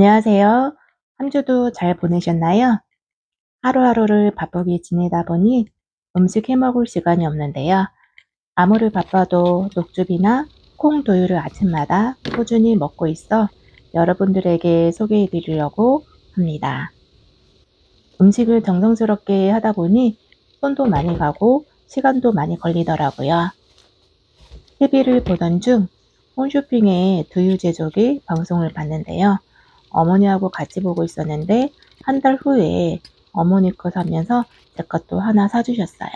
안녕하세요. 한 주도 잘 보내셨나요? 하루하루를 바쁘게 지내다 보니 음식 해 먹을 시간이 없는데요. 아무리 바빠도 녹즙이나 콩 두유를 아침마다 꾸준히 먹고 있어 여러분들에게 소개해 드리려고 합니다. 음식을 정성스럽게 하다 보니 손도 많이 가고 시간도 많이 걸리더라고요. TV를 보던 중 홈쇼핑의 두유 제조기 방송을 봤는데요. 어머니하고 같이 보고 있었는데 한 달 후에 어머니 거 사면서 제 것도 하나 사주셨어요.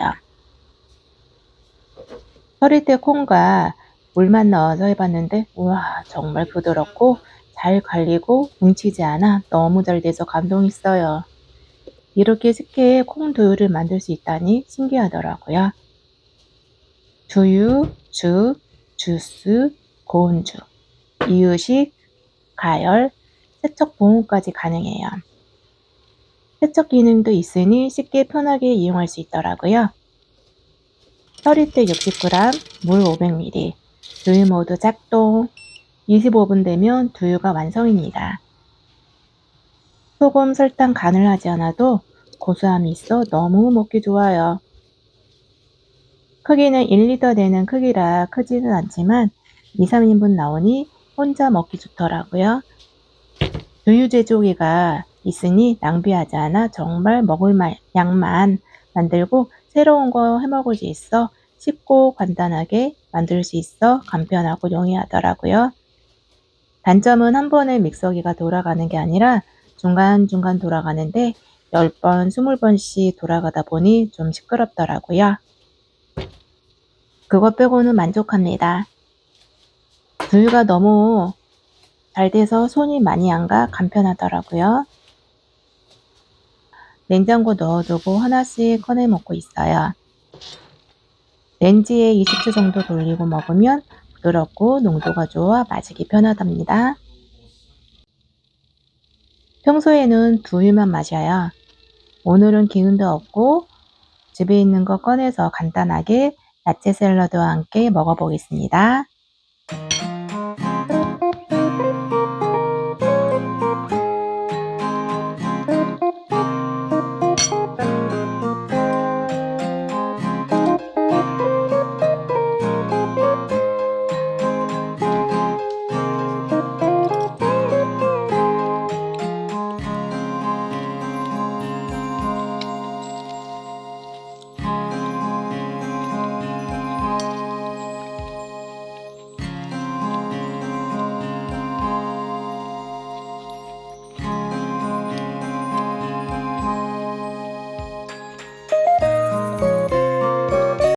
때 콩과 물만 넣어서 해봤는데 우와 정말 부드럽고 잘 갈리고 뭉치지 않아 너무 잘 돼서 감동했어요. 이렇게 쉽게 콩두유를 만들 수 있다니 신기하더라고요. 두유, 죽, 주스, 고운죽, 이유식, 가열, 세척 보온까지 가능해요. 세척 기능도 있으니 쉽게 편하게 이용할 수 있더라고요. 때 60g, 물 500ml, 두유 모두 작동. 25분 되면 두유가 완성입니다. 소금, 설탕 간을 하지 않아도 고소함이 있어 너무 먹기 좋아요. 크기는 1리터 되는 크기라 크지는 않지만 2, 3인분 나오니 혼자 먹기 좋더라고요. 두유 제조기가 있으니 낭비하지 않아 정말 먹을 양만 만들고 새로운 거 해먹을 수 있어 쉽고 간단하게 만들 수 있어 간편하고 용이하더라고요. 단점은 한 번에 믹서기가 돌아가는 게 아니라 중간중간 돌아가는데 10번, 20번씩 돌아가다 보니 좀 시끄럽더라고요. 그것 빼고는 만족합니다. 두유가 너무 잘 돼서 손이 많이 안 가 간편하더라고요. 냉장고 넣어두고 하나씩 꺼내 먹고 있어요. 렌지에 20초 정도 돌리고 먹으면 부드럽고 농도가 좋아 마시기 편하답니다. 평소에는 두유만 마셔요. 오늘은 기운도 없고 집에 있는 거 꺼내서 간단하게 야채 샐러드와 함께 먹어보겠습니다.